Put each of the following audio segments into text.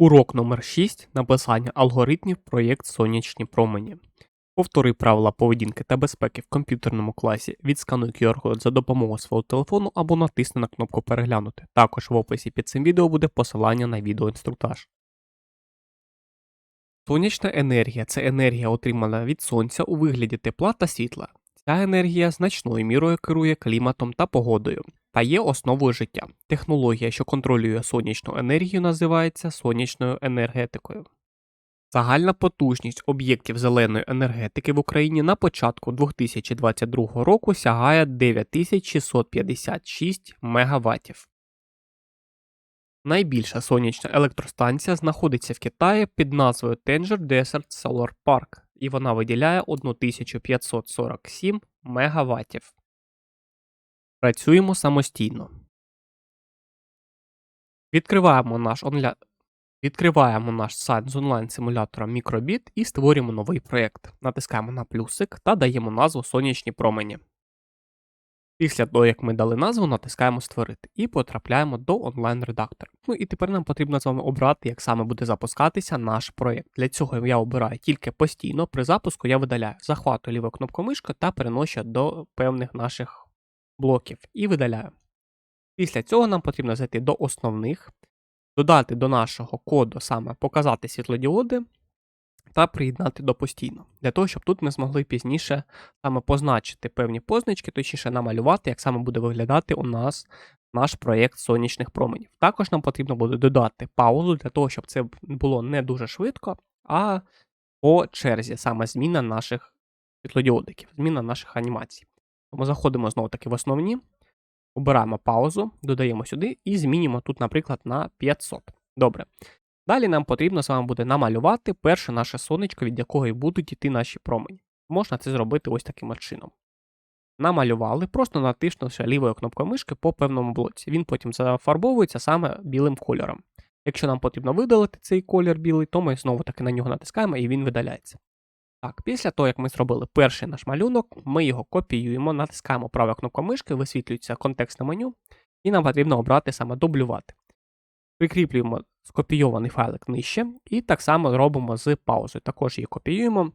Урок номер 6 Написання алгоритмів проєкт Сонячні промені. Повтори правила поведінки та безпеки в комп'ютерному класі, відскануй QR-код за допомогою свого телефону або натисни на кнопку Переглянути. Також в описі під цим відео буде посилання на відеоінструктаж. Сонячна енергія це енергія, отримана від сонця у вигляді тепла та світла. Ця енергія значною мірою керує кліматом та погодою та є основою життя. Технологія, що контролює сонячну енергію, називається сонячною енергетикою. Загальна потужність об'єктів зеленої енергетики в Україні на початку 2022 року сягає 9656 МВт. Найбільша сонячна електростанція знаходиться в Китаї під назвою Tanger Desert Solar Park, і вона виділяє 1547 МВт. Працюємо самостійно. Відкриваємо наш, онля... Відкриваємо наш сайт з онлайн-симулятором Microbit і створюємо новий проєкт. Натискаємо на плюсик та даємо назву Сонячні промені. Після того, як ми дали назву, натискаємо Створити і потрапляємо до онлайн-редактора. Ну і тепер нам потрібно з вами обрати, як саме буде запускатися наш проєкт. Для цього я обираю тільки постійно. При запуску я видаляю, захватую ліву кнопку мишки та переношу до певних наших блоків і видаляю. Після цього нам потрібно зайти до основних, додати до нашого коду саме показати світлодіоди та приєднати до постійно, для того, щоб тут ми змогли пізніше саме позначити певні позначки, точніше намалювати, як саме буде виглядати у нас наш проєкт сонячних променів. Також нам потрібно буде додати паузу для того, щоб це було не дуже швидко, а по черзі саме зміна наших світлодіодиків, зміна наших анімацій. Тому заходимо знову таки в основні, обираємо паузу, додаємо сюди і змінюємо тут, наприклад, на 500. Добре. Далі нам потрібно з вами буде намалювати перше наше сонечко, від якого і будуть йти наші промені. Можна це зробити ось таким чином. Намалювали, просто натиснувши лівою кнопкою мишки по певному блоці. Він потім зафарбовується саме білим кольором. Якщо нам потрібно видалити цей колір білий, то ми знову таки на нього натискаємо і він видаляється. Так, після того, як ми зробили перший наш малюнок, ми його копіюємо, натискаємо праву кнопку мишки, висвітлюється контекстне меню, і нам потрібно обрати саме дублювати. Прикріплюємо скопійований файлик нижче, і так само робимо з паузою. Також її копіюємо.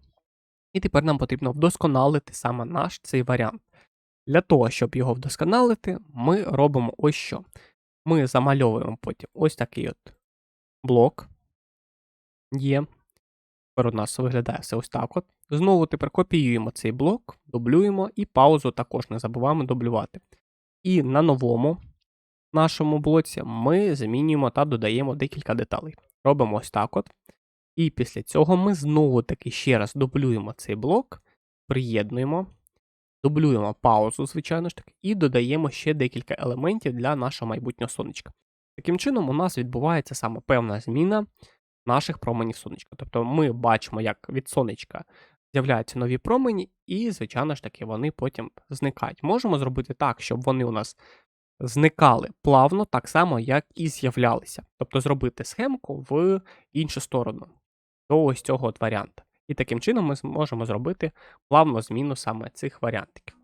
І тепер нам потрібно вдосконалити саме наш цей варіант. Для того, щоб його вдосконалити, ми робимо ось що. Ми замальовуємо потім ось такий от блок. Є. Тепер у нас виглядає все ось так. от. Знову тепер копіюємо цей блок, дублюємо і паузу також не забуваємо дублювати. І на новому нашому блоці ми змінюємо та додаємо декілька деталей. Робимо ось так. от. І після цього ми знову таки ще раз дублюємо цей блок, приєднуємо, дублюємо паузу, звичайно ж таки, і додаємо ще декілька елементів для нашого майбутнього сонечка. Таким чином, у нас відбувається саме певна зміна наших променів сонечка. Тобто ми бачимо, як від сонечка з'являються нові промені, і, звичайно ж таки, вони потім зникають. Можемо зробити так, щоб вони у нас зникали плавно, так само, як і з'являлися. Тобто зробити схемку в іншу сторону до ось цього от варіанта. І таким чином ми зможемо зробити плавну зміну саме цих варіантиків.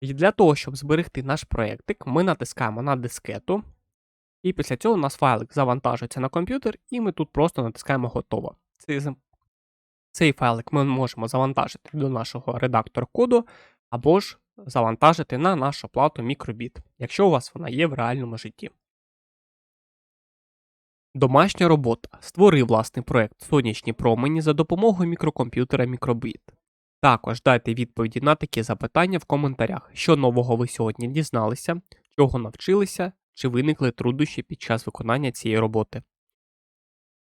І для того, щоб зберегти наш проєктик, ми натискаємо на дискету, і після цього у нас файлик завантажується на комп'ютер, і ми тут просто натискаємо готово. Цей, цей файлик ми можемо завантажити до нашого редактора коду, або ж завантажити на нашу плату Microbit, якщо у вас вона є в реальному житті. Домашня робота. Створи власний проект Сонячні промені за допомогою мікрокомп'ютера Microbit. Також дайте відповіді на такі запитання в коментарях, що нового ви сьогодні дізналися, чого навчилися, чи виникли труднощі під час виконання цієї роботи.